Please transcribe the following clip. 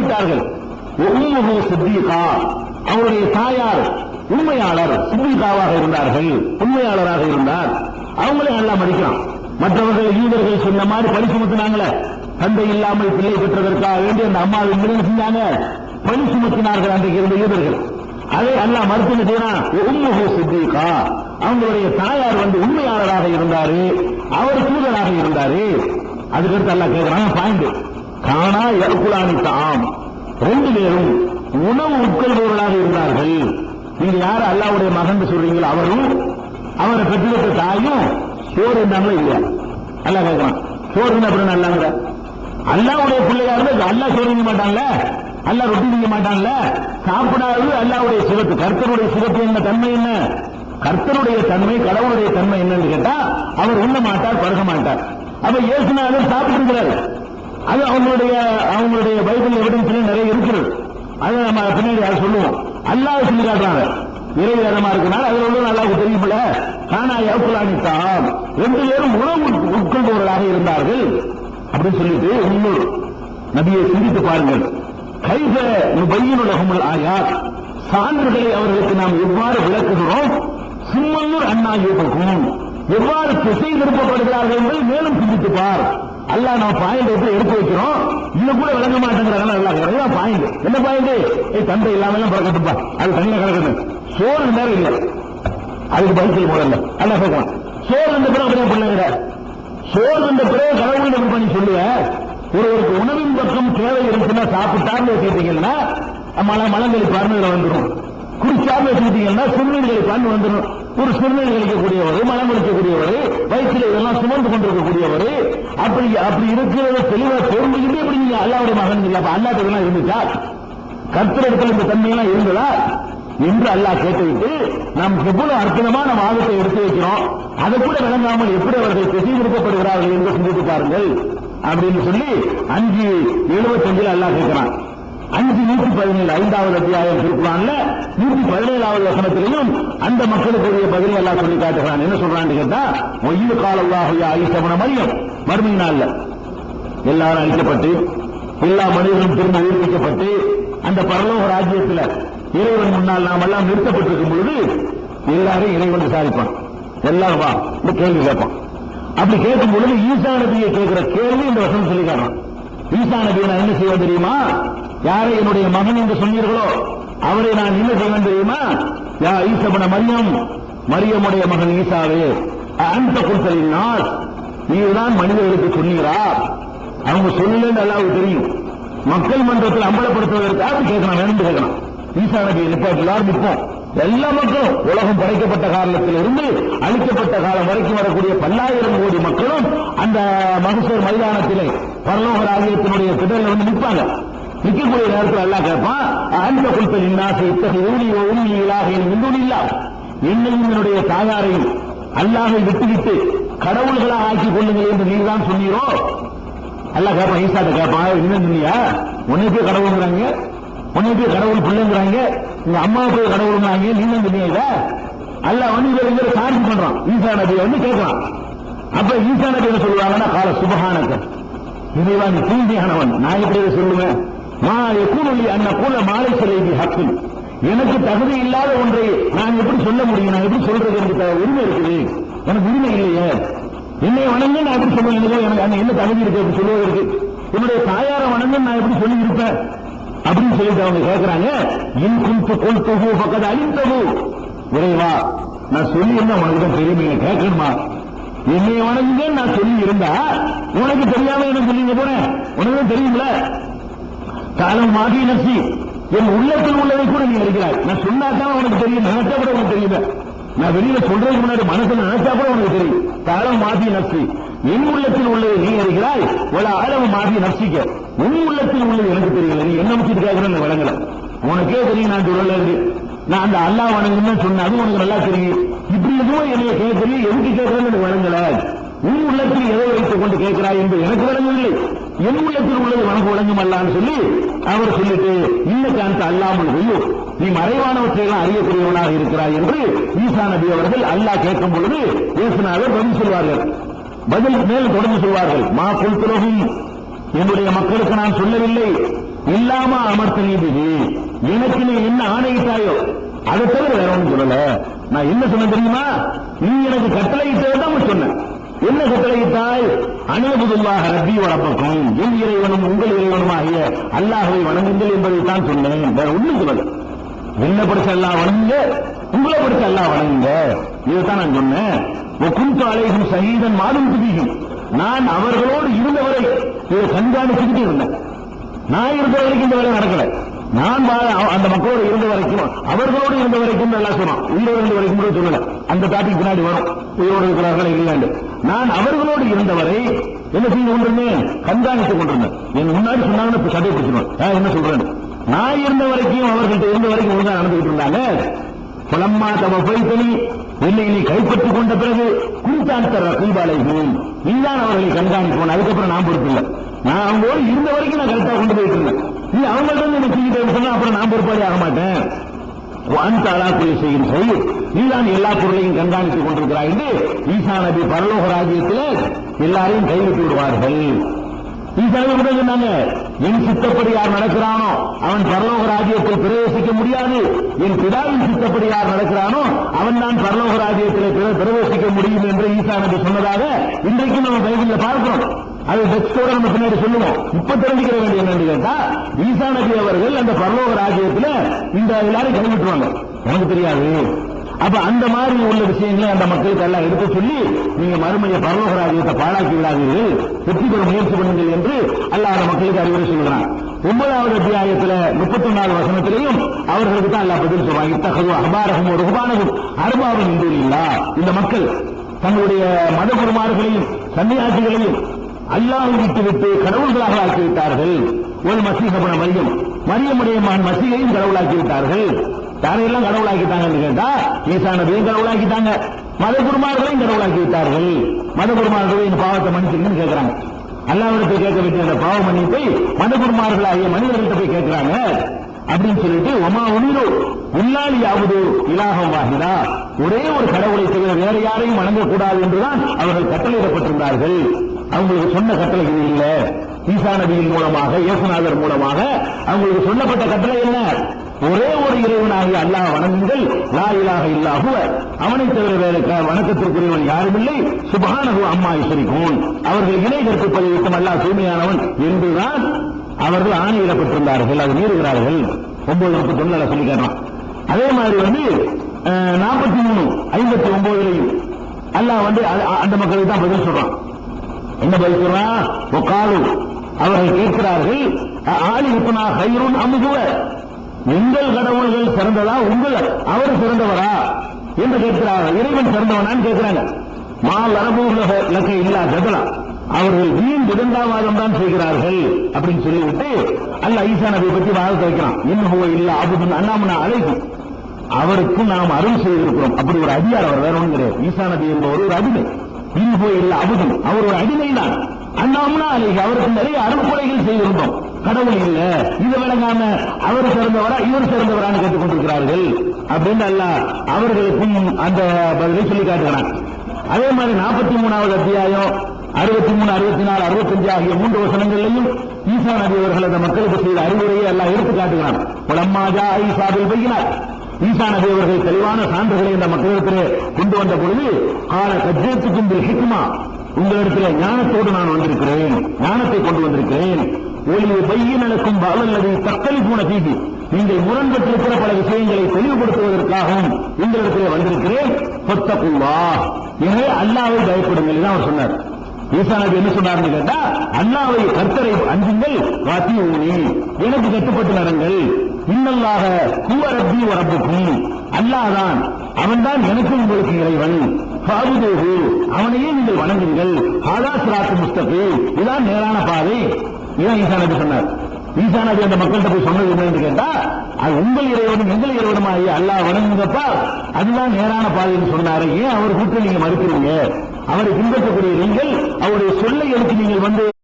விட்டார்கள் சித்திகா. அவருடைய தாயார் உண்மையாளர் சித்திகாவாக இருந்தார்கள். உண்மையாளராக இருந்தார். அவங்களே நல்லா மதிக்கிறான் மற்றவர்கள் யூதர்கள் சொன்ன மாதிரி பழி சுமத்தினாங்களே தந்தை இல்லாமல் பிள்ளை பெற்றதற்காக வேண்டி அந்த அம்மாவின் என்ன செஞ்சாங்க. பழி சுமத்தினார்கள் அன்றைக்கு இருந்த யூதர்கள். அதை அல்லாஹ் மறுத்து செய்யறான் உம்முஹு சித்திகா. அவங்களுடைய தாயார் வந்து உண்மையாளராக இருந்தாரு. அவர் தூதராக இருந்தாரு. அதுக்கடுத்து அல்லாஹ் கேட்கிறான் பாயிண்ட். காணா எல்குலானி தாம். ரெண்டு பேரும் உணவு உட்கொள்பவர்களாக இருந்தார்கள். நீங்க யார்? அல்லாவுடைய மகன் சொல்றீங்களோ? அவரும் அவரை பெற்றெடுத்த தாயும் சோறு இருந்தாங்களோ இல்லையா? அல்லா கேட்கலாம் சோறு இருந்தா அப்படி நல்லாங்கிற? அல்லாவுடைய பிள்ளையா இருந்தா அல்லா சோறு திங்க மாட்டான்ல? அல்லா ரொட்டி செய்ய மாட்டான்ல? சாப்பிடாது அல்லாவுடைய சிவத்து கர்த்தருடைய சிவத்து என்ன தன்மை என்ன? கர்த்தருடைய தன்மை கடவுளுடைய தன்மை என்னன்னு கேட்டா அவர் உண்ண மாட்டார் பருக மாட்டார். அப்ப இயேசுநாதர் சாப்பிட்டு இருக்கிறார். அது அவங்களுடைய அவங்களுடைய பைபிள் எவிடன்ஸ் நிறைய இருக்கிறது அதை நம்ம பின்னாடி அதை சொல்லுவோம். அல்லாஹ் சொல்லி காட்டுறாங்க. இறை வேதமா இருக்கனால அதுல உள்ள நல்லா தெரியுமில்ல? நானா யவுலானித்தாம் ரெண்டு பேரும் உணவு உட்- உட்கொள்பவர்களாக இருந்தார்கள். அப்படின்னு சொல்லிட்டு இன்னொரு நபியை சிந்தித்து பாருங்கள். கைத பையன் ஆயார் சான்றுகளை அவர்களுக்கு நாம் எவ்வாறு விளக்குகிறோம்? சிம்மல்லூர் அண்ணா யோகம் எவ்வாறு திசை திருப்பப்படுகிறார்கள் என்பதை மேலும் சிந்தித்து பார். அல்ல நான் பாயிண்ட் எப்படி எடுத்து வைக்கிறோம். இது கூட விளங்க மாட்டேங்கிறாங்க நல்லா பாயிண்ட் என்ன பாயிண்ட் ஏய் தந்தை இல்லாம எல்லாம் பிறக்கட்டுப்பா அது தனியாக கிடக்குது. சோறு நேரம் இல்லை அதுக்கு பதில் சொல்ல முதல்ல அல்ல கேட்கலாம் சோறு இந்த பிறகு அப்படியே பிள்ளைங்க சோறு இந்த பிறகு கடவுள் எப்படி பண்ணி சொல்லுவ? ஒருவருக்கு உணவின் பக்கம் தேவை இருக்குன்னா சாப்பிட்டார்னு வச்சுக்கிட்டீங்கன்னா மழை மலங்களை பார்வையில் வந்துடும் குடிச்சார்னு வச்சுக்கிட்டீங்கன்னா சிறுநீர்களை பார்வை வந்துடும் ஒரு சிறுநீர் கழிக்கக்கூடியவர் மலம் கழிக்கக்கூடியவர் வயிற்றில் இதெல்லாம் சுமந்து கொண்டிருக்கக்கூடியவர். அப்படி அப்படி இருக்கிறத தெளிவா தெரிஞ்சுக்கிட்டே இப்படி நீங்க அல்லாவுடைய மகன் இல்ல. அப்ப அல்லாட்டதெல்லாம் இருந்துச்சா கத்திரத்தில் இந்த தன்மையெல்லாம் இருந்ததா? என்று அல்லாஹ் கேட்டுவிட்டு நாம் எவ்வளவு அற்புதமான வாதத்தை எடுத்து வைக்கிறோம். அதை கூட விளங்காமல் எப்படி அவர்கள் திசை விருப்பப்படுகிறார்கள் என்று சிந்தித்து பாருங்கள். அப்படின்னு சொல்லி அஞ்சு எழுபத்தஞ்சில் அல்லாஹ் கேட்கிறான். அஞ்சு நூற்றி பதினேழு ஐந்தாவது அத்தியாயம் திருக்குறான்ல நூற்றி பதினேழாவது வசனத்திலையும் அந்த மக்களுக்குரிய பதிலை எல்லாம் சொல்லி காட்டுகிறான். என்ன சொல்றான்னு கேட்டா ஒய்யு காலல்லாஹுயா ஐசமன மரியம். மறுமை நாள்ல. எல்லாரும் அழிக்கப்பட்டு எல்லா மனிதர்களும் திரும்ப உயிர்ப்பிக்கப்பட்டு அந்த பரலோக ராஜ்யத்தில் இறைவன் முன்னால் நாம் எல்லாம் நிறுத்தப்பட்டிருக்கும் பொழுது எல்லாரும் இறைவன் விசாரிப்பான். எல்லாரும் வா இந்த கேள்வி கேட்பான். அப்படி கேட்கும் பொழுது ஈசா நபியை கேட்கிற கேள்வி இந்த வசனம் சொல்லி காட்டுறான். ஈசா நபியை நான் என்ன செய்வேன் தெரியுமா? யாரை என்னுடைய மகன் என்று சொன்னீர்களோ அவரை நான் என்ன செய்வேன் தெரியுமா? யா ஈசபன மரியம் மரியமுடைய மகன் ஈசாவே அந்த குல்சலின் நாஸ் நீதான் மனிதர்களுக்கு சொன்னீரா? அவங்க சொல்லலன்னு எல்லாருக்கும் தெரியும். மக்கள் மன்றத்தில் அம்பலப்படுத்துவதற்காக கேட்கணும்? வேணும் கேட்கணும். ஈசா நபி எல்லாரும் நிற்போம் எல்லா மக்களும் உலகம் படைக்கப்பட்ட காலத்தில் இருந்து அழிக்கப்பட்ட காலம் வரைக்கும் வரக்கூடிய பல்லாயிரம் கோடி மக்களும் அந்த மகசூர் மைதானத்திலே பரலோக ராஜ்யத்தினுடைய திடலில் வந்து நிற்பாங்க. நிற்கக்கூடிய நேரத்தில் அல்லா கேட்பான் அந்த குழுக்கள் இன்னாசை இத்தகைய ஊழியோ ஊழியலாக இன்னும் இல்லா. என்னையும் என்னுடைய தாயாரையும் அல்லாஹை விட்டுவிட்டு கடவுள்களாக ஆக்கிக் கொள்ளுங்கள் என்று நீதான் சொன்னீரோ? அல்லா கேட்பான் ஈசாட்ட கேட்பான் என்ன சொன்னியா? உன்னை போய் கடவுளுங்கிறாங்க உன்னை போய் கடவுள் பிள்ளைங்கிறாங்க? உங்க அம்மா போய் கடவுள்ங்கிறாங்க நீ தான் சொன்னீங்க இதை? அல்லாஹ் வந்து இதை சார்ஜ் பண்றான். ஈசா நபியை வந்து கேட்கலாம் அப்ப ஈசா நபி என்ன சொல்லுவாங்கன்னா கால சுபஹானக்க இறைவா நீ தூய்மையானவன். நான் எப்படி சொல்லுவேன்? மா எக்கூலி அன்ன கூல மாலை சிலை ஹக்கில் எனக்கு தகுதி இல்லாத ஒன்றை நான் எப்படி சொல்ல முடியும்? நான் எப்படி சொல்றது? எனக்கு உரிமை இருக்குது. எனக்கு உரிமை இல்லையே. என்னை வணங்க நான் எப்படி சொல்ல முடியும் எனக்கு என்ன தகுதி இருக்கு? அப்படி சொல்லுவதற்கு என்னுடைய தாயார வணங்க நான் எப்படி சொல்லி இருப்பேன் அப்படின்னு சொல்லிட்டு அவங்க கேட்கிறாங்க இன் குந்து கொல்துகு பக்கத்து அழித்தகு விரைவா நான் சொல்லி இருந்தா உனக்கு தான் தெரியுமே. கேட்கணுமா என்னை வணங்குங்க நான் சொல்லி இருந்தா உனக்கு தெரியாம எனக்கு சொல்லிங்க போறேன்? உனக்கு தான் காலம் மாகி நசி. என் உள்ளத்தில் உள்ளதை கூட நீ அறிகிறாய். நான் சொன்னா தான் உனக்கு தெரியும் நினைச்சா கூட உனக்கு தெரியுது நான் வெளியில சொல்றதுக்கு முன்னாடி மனசுல நினைச்சா கூட உனக்கு தெரியும். காலம் மாகி நசி. என் உள்ளத்தில் உள்ளதை நீ அறிகிறாய். உல ஆழம் மாகி நசிக்க. உன் உள்ளத்தில் உள்ளது எனக்கு தெரியல நீ என்ன வச்சுட்டு கேட்கறேன் வழங்கல உனக்கே தெரியும் நான் சொல்லல நான் அந்த அல்லாஹ் வணங்குன்னு சொன்ன அது உனக்கு நல்லா தெரியும். இப்படி எதுவும் என்னைய கேட்கறீங்க? எதுக்கு கேட்கறேன்னு எனக்கு வழங்கல உன் உள்ளத்தில் எதை வைத்துக் கொண்டு கேட்கிறாய் என்று எனக்கு வழங்கவில்லை என் உள்ளத்தில் உள்ளது உனக்கு விளங்கும் அல்லான்னு சொல்லி அவர் சொல்லிட்டு இன்னைக்கு அந்த அல்லாமல் கொய்யோ நீ மறைவானவற்றை எல்லாம் அறியக்கூடியவனாக இருக்கிறாய் என்று ஈசா நபி அவர்கள் அல்லாஹ் கேட்கும் பொழுது இயேசுநாதர் பதில் சொல்வார்கள். பதில் மேல் தொடர்ந்து சொல்வார்கள். மா குல்துலகும் என்னுடைய மக்களுக்கு நான் சொல்லவில்லை. இல்லாம அமர்த்த நீதிது எனக்கு நீ என்ன ஆணையிட்டாயோ? அதை தவிர வேற ஒன்றும் சொல்லல. நான் என்ன சொன்னேன் தெரியுமா? நீ எனக்கு கட்டளையிட்டதை சொன்னேன். என்ன கட்டளையிட்டால்? அனைபுதுல்லாக ரப்பி வளப்பக்கும் என் இறைவனும் உங்கள் இறைவனும் ஆகிய அல்லாஹுவை வணங்குங்கள் என்பதை தான் சொன்னேன். வேற ஒண்ணும் சொல்லல. என்ன படிச்ச எல்லாம் வணங்குங்க உங்களை படிச்ச எல்லாம் வணங்குங்க. இதுதான் நான் சொன்னேன். குந்து அலைகும் சகிதன் மாதம் துதிகும் நான் அவர்களோடு இருந்தவரை இதை கண்காணிச்சுக்கிட்டு இருந்தேன். நான் இருந்த வரைக்கும் இந்த வேலை நடக்கல. நான் அந்த மக்களோடு இருந்த வரைக்கும் அவர்களோடு இருந்த வரைக்கும் நல்லா சொன்னோம் உயிரோடு இருந்த வரைக்கும் கூட சொல்லல. அந்த டாபிக் பின்னாடி வரும். உயிரோடு இருக்கிறார்கள் இல்லையாண்டு. நான் அவர்களோடு இருந்தவரை என்ன செய்து கொண்டிருந்தேன்? கண்காணித்துக் கொண்டிருந்தேன். என் முன்னாடி சொன்னாங்கன்னு சதை பிடிச்சிருவேன் என்ன சொல்றேன் நான் இருந்த வரைக்கும் அவர்கள்ட்ட இருந்த வரைக்கும் ஒழுங்கா நடந்துகிட்டு இருந்தாங்க. புலம்மா தவ பைத்தனி என்னை நீ கைப்பற்றிக் கொண்ட பிறகு குறித்தாந்த ரசீபாலைகளும் நீதான் அவர்களை கண்காணிப்போம் அதுக்கப்புறம் நான் பொறுப்பில்லை. நான் அவங்களோடு இருந்த வரைக்கும் நான் கரெக்டா கொண்டு போயிட்டு இருந்தேன். நீ அவங்கள்ட்ட இருந்து என்ன சொன்னா அப்புறம் நான் பொறுப்பாளி ஆக மாட்டேன். அந்த அலாக்குலை செய்யும் சொல்லி நீதான் எல்லா பொருளையும் கண்காணித்துக் கொண்டிருக்கிறாய் என்று ஈசா நபி பரலோக ராஜ்யத்தில் எல்லாரையும் கைவிட்டு விடுவார்கள். ஈசா நபி சொன்னாங்க? என் சித்தப்படி யார் நடக்கிறானோ அவன் பரலோக ராஜ்யத்தில் பிரவேசிக்க முடியாது. என் பிதாவின் சித்தப்படி யார் நடக்கிறானோ அவன் தான் பரலோக ராஜ்யத்தில் பிரவேசிக்க முடியும் என்று ஈசா நபி சொன்னதாக இன்றைக்கும் நம்ம பைபிள்ல பார்க்கிறோம். அது டெக்ஸ்டோட நம்ம பின்னாடி சொல்லுவோம். இப்ப தெரிஞ்சுக்கிற வேண்டிய என்னன்னு கேட்டா ஈசா நபி அவர்கள் அந்த பரலோக ராஜ்யத்துல இந்த எல்லாரும் கைவிட்டுருவாங்க எனக்கு தெரியாது. அப்ப அந்த மாதிரி உள்ள விஷயங்களை அந்த மக்களுக்கு எல்லாம் எடுத்து சொல்லி நீங்க மறுமைய பரலோக ராஜ்யத்தை பாழாக்கி விடாதீர்கள் வெற்றி பெற முயற்சி பண்ணுங்கள் என்று அல்லாத மக்களுக்கு அறிவுரை சொல்கிறான் ஒன்பதாவது அத்தியாயத்துல முப்பத்தி ஒன்னாவது வசனத்திலையும் அவர்களுக்கு தான் எல்லாம் பதில் சொல்றாங்க இத்தகது அபாரகம் ஒரு உபானகம் அருபாவும் இந்த மக்கள் தங்களுடைய மத குருமார்களையும் சன்னியாசிகளையும் அல்லாஹ் விட்டு கடவுள்களாக ஆக்கிவிட்டார்கள். ஒரு மசீகபன மரியம். மரியமுடைய மகன் மசீகையும் கடவுளாக்கி விட்டார்கள் யாரையெல்லாம் கடவுளாக்கிட்டாங்கன்னு கேட்டா ஏசானதையும் கடவுளாக்கிட்டாங்க. மத குருமார்களையும் கடவுளாக்கி விட்டார்கள் மத குருமார்கள் இந்த பாவத்தை மன்னிச்சிருங்கன்னு கேட்கிறாங்க அல்லாவிடத்தை கேட்க வேண்டிய அந்த பாவ மன்னிப்பை மத குருமார்களாகிய மனிதர்கிட்ட போய் கேட்கிறாங்க அப்படின்னு சொல்லிட்டு ஒமா உண்டு உள்ளாளி யாவது இலாகம் வாகிதா ஒரே ஒரு கடவுளை தவிர வேற யாரையும் வணங்கக்கூடாது என்றுதான் அவர்கள் கட்டளையிடப்பட்டிருந்தார்கள். அவங்களுக்கு சொன்ன கட்டளைகள் இல்ல. ஈசா நபியின் மூலமாக இயேசுநாதர் மூலமாக அவங்களுக்கு சொல்லப்பட்ட கட்டளை என்ன? ஒரே ஒரு இறைவனாகி அல்லாஹ் வணங்குங்கள் லா இலாஹ இல்லா அவனை தவிர வேறு வணக்கத்திற்குரியவன் யாருமில்லை. சுபஹானஹு அம்மா யுஷ்ரிகூன். அவர்கள் இணை கற்பிப்பதை விட்டும் அல்லாஹ் தூய்மையானவன் என்றுதான் அவர்கள் ஆணையிடப்பட்டிருந்தார்கள் அது மீறுகிறார்கள். ஒன்பது முப்பத்தி ஒன்னு சொல்லி அதே மாதிரி வந்து நாற்பத்தி மூணு ஐம்பத்தி ஒன்பதுலையும் அல்லாஹ் வந்து அந்த மக்களுக்கு தான் பதில் சொல்றான். என்ன பதில் சொன்னா ஒக்காலு அவர்கள் கேட்கிறார்கள் அ- ஆலி இப்பனா ஹைருன் அமுகுவ எங்கள் கடவுள்கள் சிறந்ததா? உங்கள் அவர் சிறந்தவரா? என்று கேட்கிறார்கள். இறைவன் சிறந்தவனான்னு கேட்கிறாங்க. மா அரபூர்ல லக்க இல்லா ஜதலா அவர்கள் வீண் விதண்டாவாதம் தான் செய்கிறார்கள் அப்படின்னு சொல்லிவிட்டு அல்ல ஈசா நபியை பற்றி வாதத்தை வைக்கிறான். இன்னும் இல்ல அபுதன் அண்ணாமனா அழைக்கும் அவருக்கும் நாம் அருள் செய்திருக்கிறோம். அப்படி ஒரு அதிகாரம் அவர் வேற ஒன்றும் கிடையாது. ஈசா நபி என்பவர் ஒரு அடிமை இன்னும் இல்ல அபுதம். அவர் ஒரு அடிமை தான் அண்ணாமனா அழைக்கு அவருக்கு நிறைய அருள்கொலைகள் செய்திருந்தோம். கடவுள் இல்ல இது விளங்காம அவர் சிறந்தவரா இவர் சிறந்தவரான்னு கேட்டுக் கொண்டிருக்கிறார்கள் அப்படின்னு அல்ல அவர்களுக்கும் அந்த பதிலை சொல்லி காட்டுகிறான். அதே மாதிரி நாற்பத்தி மூணாவது அத்தியாயம் அறுபத்தி மூணு அறுபத்தி நாலு அறுபத்தஞ்சு ஆகிய மூன்று வசனங்களிலும் ஈசா நபி அவர்கள் அந்த மக்களுக்கு செய்த அறிவுரையை எல்லாம் எடுத்து காட்டுகிறான். புலம்மாஜா ஈசாவில் பையினார் ஈசா நபி அவர்கள் தெளிவான சான்றுகளை இந்த மக்களிடத்திலே கொண்டு வந்த பொழுது கால கஜேத்துக்கும் ஹிக்மா. உங்களிடத்தில் ஞானத்தோடு நான் வந்திருக்கிறேன் ஞானத்தை கொண்டு வந்திருக்கிறேன். ஒளியை பையனலுக்கும் பாவல்லதை தக்கலி போன தீபி நீங்கள் முரண்பட்டிருக்கிற பல விஷயங்களை தெளிவுபடுத்துவதற்காகவும் உங்களிடத்திலே வந்திருக்கிறேன். பொத்தக்குள்ளா எனவே அல்லாவை பயப்படுங்கள் அவர் சொன்னார். ஈசா நபி என்ன சொன்னார்னு கேட்டா அல்லாவை கர்த்தரை அஞ்சுங்கள் வாத்தி எனக்கு கட்டுப்பட்டு நடங்கள். இன்னல்லாக ஹுவ ரப்பி அல்லாதான். அல்லாஹ் தான் அவன்தான் எனக்கும் உங்களுக்கு இறைவன். ஃபாபுதூஹு அவனையே நீங்கள் வணங்குங்கள். ஆதா சிராத்து முஸ்தபு. இதான் நேரான பாதை. இதான் ஈசா நபி சொன்னார். ஈசா நபி அந்த மக்கள்கிட்ட போய் சொன்னது என்னன்னு கேட்டா அது உங்கள் இறைவனும் எங்கள் இறைவனும் ஆகிய அல்லாஹ் வணங்குங்கப்பா. அதுதான் நேரான பாதைன்னு சொன்னாரு. ஏன் அவர் கூட்டு நீங்க மறுக்கிறீங்க? அவரை பின்பற்றக்கூடிய நீங்கள் அவருடைய சொல்லை எடுத்து நீங்கள் வந்து